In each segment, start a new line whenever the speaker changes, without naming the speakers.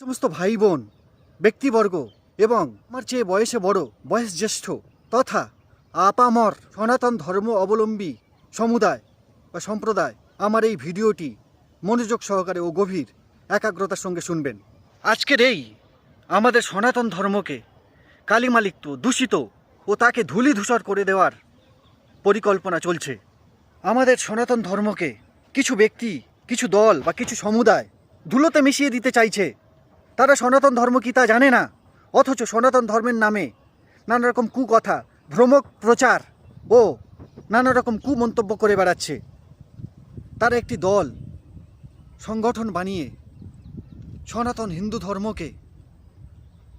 সমস্ত ভাই বোন ব্যক্তিবর্গ এবং আমার চেয়ে বয়সে বড়, বয়স জ্যেষ্ঠ তথা আপামর সনাতন ধর্ম অবলম্বী সমুদায় বা সম্প্রদায় আমার এই ভিডিওটি মনোযোগ সহকারে ও গভীর একাগ্রতার সঙ্গে শুনবেন। আজকের এই আমাদের সনাতন ধর্মকে কালিমালিপ্ত, দূষিত ও তাকে ধুলি ধূসর করে দেওয়ার পরিকল্পনা চলছে। আমাদের সনাতন ধর্মকে কিছু ব্যক্তি, কিছু দল বা কিছু সমুদায় ধুলোতে মিশিয়ে দিতে চাইছে। তারা সনাতন ধর্ম কি তা জানে না? অথচ সনাতন ধর্মের নামে নানা রকম কুকথা, ভ্রমক প্রচার, ও নানা রকম কুমন্তব্য করে বেড়াচ্ছে। তারা একটি দল, সংগঠন বানিয়ে সনাতন হিন্দু ধর্মকে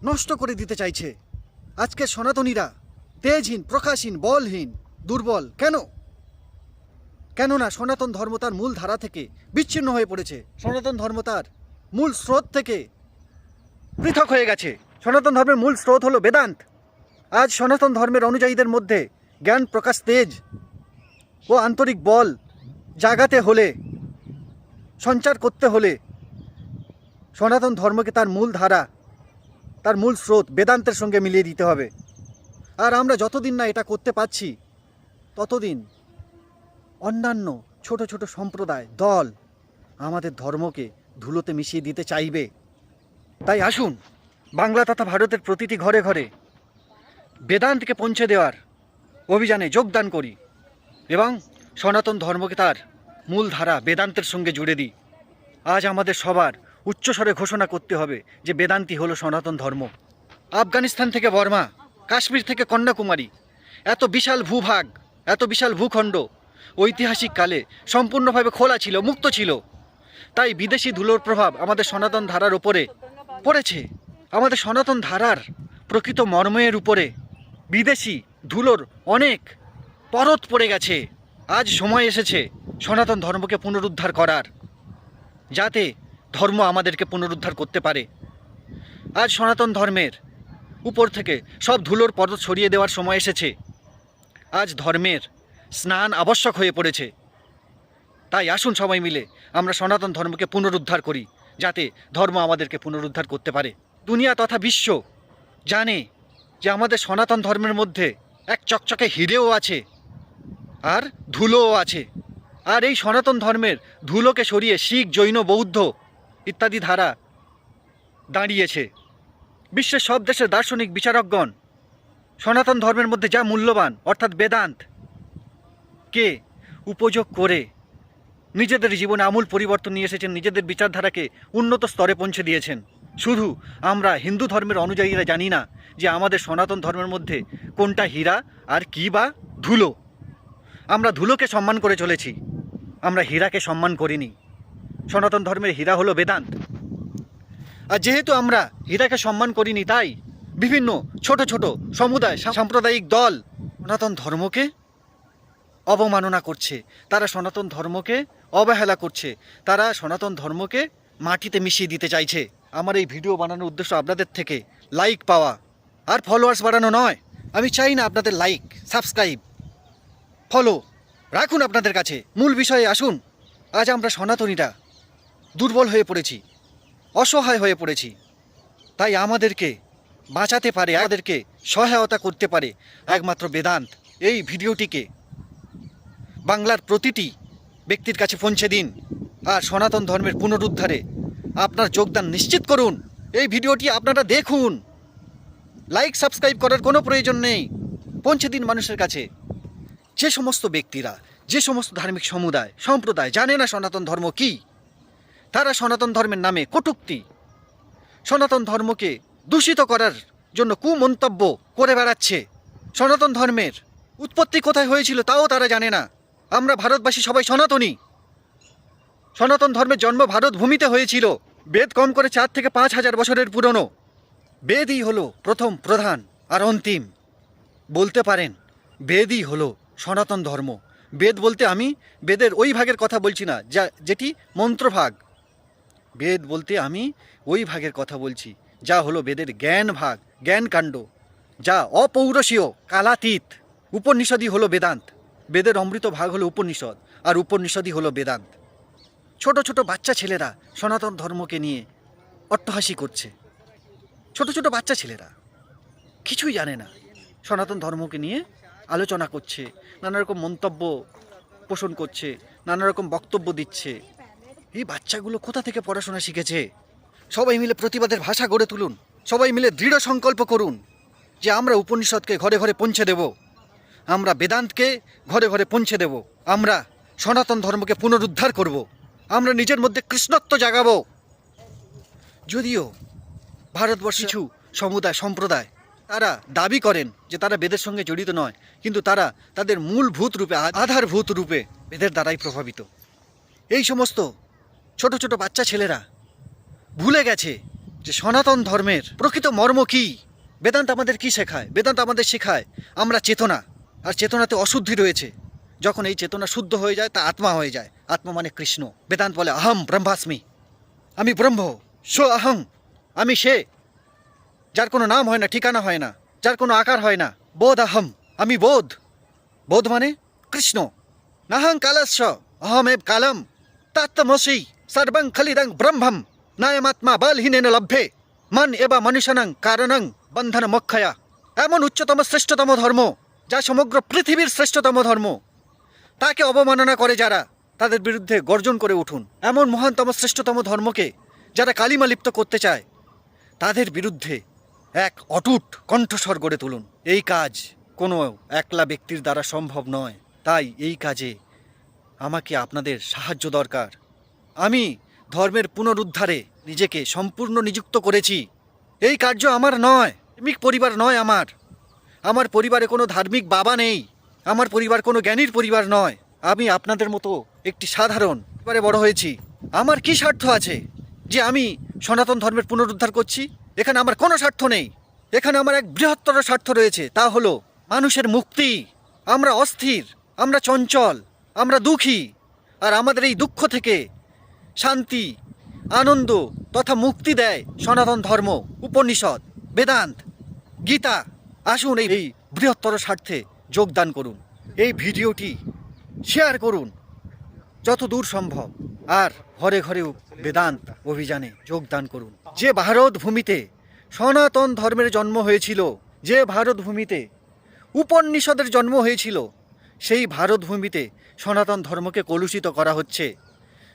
নষ্ট করে দিতে চাইছে। আজকে সনাতনীরা তেজহীন, প্রকাশহীন, বলহীন, দুর্বল, কেন? কেননা সনাতন ধর্ম তার মূল ধারা থেকে বিচ্ছিন্ন হয়ে পড়েছে। সনাতন ধর্ম তার মূল স্রোত থেকে পৃথক হয়ে গেছে। সনাতন ধর্মের মূল স্রোত হলো বেদান্ত। আজ সনাতন ধর্মের অনুযায়ীদের মধ্যে জ্ঞান প্রকাশ তেজ ও আন্তরিক বল জাগাতে হলে, সঞ্চার করতে হলে সনাতন ধর্মকে তার মূল ধারা, তার মূল স্রোত বেদান্তের সঙ্গে মিলিয়ে দিতে হবে। আর আমরা যতদিন না এটা করতে পারছি, ততদিন অন্যান্য ছোট ছোট সম্প্রদায়, দল আমাদের ধর্মকে ধুলোতে মিশিয়ে দিতে চাইবে। তাই আসুন, বাংলা তথা ভারতের প্রতিটি ঘরে ঘরে বেদান্তকে পৌঁছে দেওয়ার অভিযানে যোগদান করি এবং সনাতন ধর্মকে তার মূল ধারা বেদান্তের সঙ্গে জুড়ে দিই। আজ আমাদের সবার উচ্চস্বরে ঘোষণা করতে হবে যে বেদান্তি হলো সনাতন ধর্ম। আফগানিস্তান থেকে বর্মা, কাশ্মীর থেকে কন্যাকুমারী, এত বিশাল ভূভাগ, এত বিশাল ভূখণ্ড, ঐতিহাসিক কালে সম্পূর্ণভাবে খোলা ছিল, মুক্ত ছিল। তাই বিদেশি ধুলোর প্রভাব আমাদের সনাতন ধারার ওপরে পড়েছে। আমাদের সনাতন ধারার প্রকৃত মর্মের উপরে বিদেশি ধুলোর অনেক পরত পড়ে গেছে। আজ সময় এসেছে সনাতন ধর্মকে পুনরুদ্ধার করার, যাতে ধর্ম আমাদেরকে পুনরুদ্ধার করতে পারে। আজ সনাতন ধর্মের উপর থেকে সব ধুলোর পরত সরিয়ে দেওয়ার সময় এসেছে। আজ ধর্মের স্নান আবশ্যক হয়ে পড়েছে। তাই আসুন সবাই মিলে আমরা সনাতন ধর্মকে পুনরুদ্ধার করি। যাতে ধর্ম আমাদেরকে পুনরুদ্ধার করতে পারে। দুনিয়া তথা বিশ্ব জানে যে আমাদের সনাতন ধর্মের মধ্যে এক চকচকে হিরেও আছে আর ধুলোও আছে। আর এই সনাতন ধর্মের ধুলোকে সরিয়ে শিখ, জৈন, বৌদ্ধ ইত্যাদি ধারা দাঁড়িয়েছে। বিশ্বের সব দেশের দার্শনিক বিচারকগণ সনাতন ধর্মের মধ্যে যা মূল্যবান, অর্থাৎ বেদান্ত, কে উপযোগ করে নিজেদের জীবনে আমূল পরিবর্তন নিয়ে এসেছেন, নিজেদের বিচারধারাকে উন্নত স্তরে পৌঁছে দিয়েছেন। শুধু আমরা হিন্দু ধর্মের অনুযায়ীরা জানি না যে আমাদের সনাতন ধর্মের মধ্যে কোনটা হীরা আর কী বা ধুলো। আমরা ধুলোকে সম্মান করে চলেছি, আমরা হীরাকে সম্মান করিনি। সনাতন ধর্মের হীরা হলো বেদান্ত। আর যেহেতু আমরা হীরাকে সম্মান করিনি, তাই বিভিন্ন ছোট ছোট সমুদায়, সাম্প্রদায়িক দল সনাতন ধর্মকে অবমাননা করছে। তারা সনাতন ধর্মকে অবহেলা করছে। তারা সনাতন ধর্মকে মাটিতে মিশিয়ে দিতে চাইছে। আমার এই ভিডিও বানানোর উদ্দেশ্য আপনাদের থেকে লাইক পাওয়া। আর ফলোয়ার্স বাড়ানো নয়। আমি চাই না আপনাদের লাইক সাবস্ক্রাইব ফলো রাখুন আপনাদের কাছে। মূল বিষয়ে আসুন। আজ আমরা সনাতনীরা দুর্বল হয়ে পড়েছি, অসহায় হয়ে পড়েছি। তাই আমাদেরকে বাঁচাতে পারে, আমাদেরকে সহায়তা করতে পারে একমাত্র বেদান্ত। এই ভিডিওটিকে বাংলার প্রতিটি ব্যক্তির কাছে পৌঁছে দিন আর সনাতন ধর্মের পুনরুদ্ধারে আপনার যোগদান নিশ্চিত করুন। এই ভিডিওটি আপনারা দেখুন। লাইক, সাবস্ক্রাইব করার কোনো প্রয়োজন নেই। পৌঁছে দিন মানুষের কাছে। যে সমস্ত ব্যক্তিরা, যে সমস্ত ধার্মিক সমুদায়, সম্প্রদায় জানে না সনাতন ধর্ম কি, তারা সনাতন ধর্মের নামে কটুক্তি। সনাতন ধর্মকে দূষিত করার জন্য কুমন্তব্য করে বেড়াচ্ছে। সনাতন ধর্মের উৎপত্তি কোথায় হয়েছিল তাও তারা জানে না। আমরা ভারতবাসী সবাই সনাতনী। সনাতন ধর্মের জন্ম ভারত ভূমিতে হয়েছিল। বেদ কম করে চার থেকে পাঁচ হাজার বছরের পুরনো। বেদই হলো প্রথম, প্রধান আর অন্তিম। বলতে পারেন, বেদই হলো সনাতন ধর্ম। বেদ বলতে আমি বেদের ওই ভাগের কথা বলছি না, যা, যেটি মন্ত্রভাগ। বেদ বলতে আমি ওই ভাগের কথা বলছি, যা হলো বেদের জ্ঞান ভাগ জ্ঞান কাণ্ড যা অপৌরসীয়, কালাতীত। উপনিষদই হলো বেদান্ত। বেদের অমৃত ভাগ হলো উপনিষদ, আর উপনিষদই হলো বেদান্ত। ছোট ছোট বাচ্চা ছেলেরা সনাতন ধর্মকে নিয়ে অট্টহাসি করছে। ছোট ছোট বাচ্চা ছেলেরা কিছুই জানে না, সনাতন ধর্মকে নিয়ে আলোচনা করছে নানা রকম মন্তব্য পোষণ করছে নানা রকম বক্তব্য দিচ্ছে। এই বাচ্চাগুলো কোথা থেকে পড়াশোনা শিখেছে? সবাই মিলে প্রতিবাদের ভাষা গড়ে তুলুন, সবাই মিলে দৃঢ় সংকল্প করুন যে আমরা উপনিষদকে ঘরে ঘরে পৌঁছে দেব। আমরা বেদান্তকে ঘরে ঘরে পৌঁছে দেব। আমরা সনাতন ধর্মকে পুনরুদ্ধার করব। আমরা নিজের মধ্যে কৃষ্ণত্ব জাগাবো। যদিও ভারতবর্ষ কিছু সমুদায়, সম্প্রদায়, তারা দাবি করেন যে তারা বেদের সঙ্গে জড়িত নয়, কিন্তু তারা তাদের মূলভূত রূপে, আ- আধারভূত রূপে বেদের দ্বারাই প্রভাবিত। এই সমস্ত ছোট ছোট বাচ্চা ছেলেরা ভুলে গেছে যে সনাতন ধর্মের প্রকৃত মর্ম কী? বেদান্ত আমাদের কি শেখায়? বেদান্ত আমাদের শেখায়, আমরা চেতনা। আর চেতনাতে অশুদ্ধি রয়েছে। যখন এই চেতনা শুদ্ধ হয়ে যায়, তা আত্মা হয়ে যায়। আত্মা মানে কৃষ্ণ। বেদান্ত বলে, আহম ব্রহ্মাস্মি। আমি ব্রহ্ম সো আহং। আমি সে, যার কোনো নাম হয় না, ঠিকানা হয় না, যার কোনো আকার হয় না। বোধ আহম। আমি বোধ। বোধ মানে কৃষ্ণ। নাহং কালস্য, অহমেব কালম। তাত্তমসি, সর্বং খলিদং ব্রহ্মম। নায়মাত্মা বলহীনেন লভ্যে মন এবা মনুষ্যনং কারণং বন্ধন মক্ষয়া। এমন উচ্চতম, শ্রেষ্ঠতম ধর্ম। যা সমগ্র পৃথিবীর শ্রেষ্ঠতম ধর্ম। তাকে অবমাননা করে যারা তাদের বিরুদ্ধে গর্জন করে উঠুন। এমন মহানতম শ্রেষ্ঠতম ধর্মকে যারা কালিমা লিপ্ত করতে চায়, তাদের বিরুদ্ধে এক অটুট কণ্ঠস্বর গড়ে তুলুন। এই কাজ কোনো একলা ব্যক্তির দ্বারা সম্ভব নয়। তাই এই কাজে আমাকে আপনাদের সাহায্য দরকার। আমি ধর্মের পুনরুদ্ধারে নিজেকে সম্পূর্ণ নিযুক্ত করেছি। এই কার্য আমার নয় ধার্মিক পরিবার নয় আমার। আমার পরিবারে কোনো ধার্মিক বাবা নেই। আমার পরিবার কোনো জ্ঞানীর পরিবার নয়। আমি আপনাদের মতো একটি সাধারণ পরিবারে বড় হয়েছি। আমার কি স্বার্থ আছে যে আমি সনাতন ধর্মের পুনরুদ্ধার করছি? এখানে আমার কোনো স্বার্থ নেই। এখানে আমার এক বৃহত্তর স্বার্থ রয়েছে, তা হলো মানুষের মুক্তি। আমরা অস্থির, আমরা চঞ্চল, আমরা দুঃখী। আর আমাদের এই দুঃখ থেকে শান্তি, আনন্দ তথা মুক্তি দেয় সনাতন ধর্ম, উপনিষদ, বেদান্ত, গীতা। আসুন এই বৃহত্তর স্বার্থে যোগদান করুন। এই ভিডিওটি শেয়ার করুন। যত দূর সম্ভব আর ঘরে ঘরে বেদান্ত অভিযানে যোগদান করুন। যে ভারত ভূমিতে সনাতন ধর্মের জন্ম হয়েছিল, যে ভারত ভূমিতে উপনিষদের জন্ম হয়েছিল, সেই ভারত ভূমিতে সনাতন ধর্মকে কলুষিত করা হচ্ছে।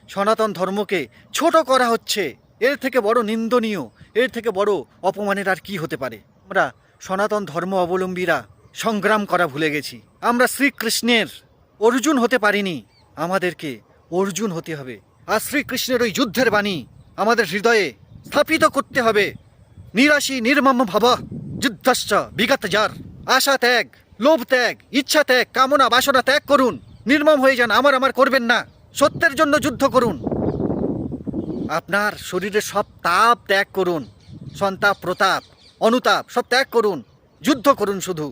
সনাতন ধর্মকে ছোট করা হচ্ছে। এর থেকে বড় নিন্দনীয়, এর থেকে বড় অপমানের আর কি হতে পারে? আমরা সনাতন ধর্ম অবলম্বীরা সংগ্রাম করা ভুলে গেছি। আমরা শ্রীকৃষ্ণের অর্জুন হতে পারিনি। আমাদেরকে অর্জুন হতে হবে। আর শ্রীকৃষ্ণের ওই যুদ্ধের বাণী আমাদের হৃদয়ে স্থাপিত করতে হবে। নিরাশি নির্মম ভাব, যুদ্ধশ্চ, বিগত যার। আশা ত্যাগ, লোভ ত্যাগ, ইচ্ছা ত্যাগ, কামনা বাসনা ত্যাগ করুন। নির্মম হয়ে যান, আমার আমার করবেন না। সত্যের জন্য যুদ্ধ করুন। আপনার শরীরে সব তাপ ত্যাগ করুন। সন্তাপ, প্রতাপ অনুতাপ সব ত্যাগ করুন যুদ্ধ করুন শুধু।